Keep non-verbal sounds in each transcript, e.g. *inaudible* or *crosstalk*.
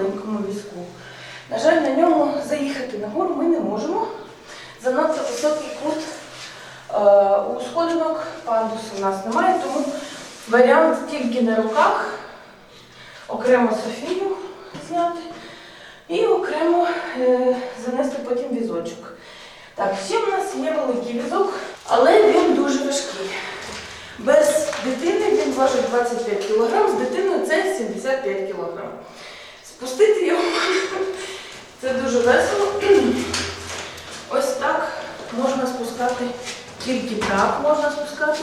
маленькому візку. На жаль, на ньому заїхати на гору ми не можемо. Занадто високий кут е, у сходинок пандусу у нас немає, тому варіант тільки на руках, окремо Софію зняти і окремо е, занести потім візочок. Так, ще в нас є великий візок, але він дуже важкий. Без дитини він важить 25 кг, з дитиною це 75 кг. Спустити його *laughs* це дуже весело. *clears throat* Ось так можна спускати, тільки так можна спускати.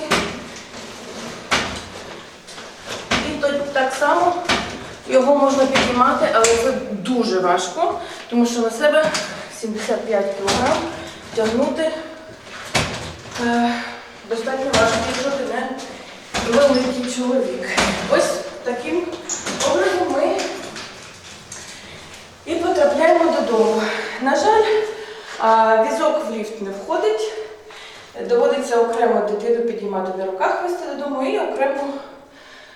І так само його можна піднімати, але це дуже важко, тому що на себе 75 кг тягнути великий чоловік. Ось таким образом ми і потрапляємо додому. На жаль, візок в ліфт не входить. Доводиться окремо дитину підіймати на руках, вести додому і окремо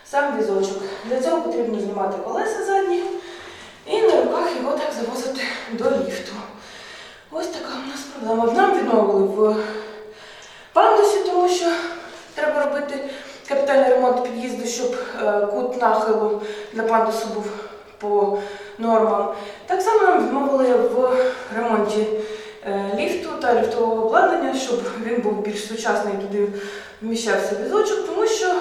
сам візочок. Для цього потрібно знімати колеса задні і на руках його так завозити до ліфту. Ось така у нас проблема. Нам відмовили в пандусі, тому що треба робити капітальний ремонт під'їзду, щоб е, кут нахилу для пандусу був по нормам. Так само нам відмовили в ремонті е, ліфту та ліфтового обладнання, щоб він був більш сучасний туди вміщався візочок, тому що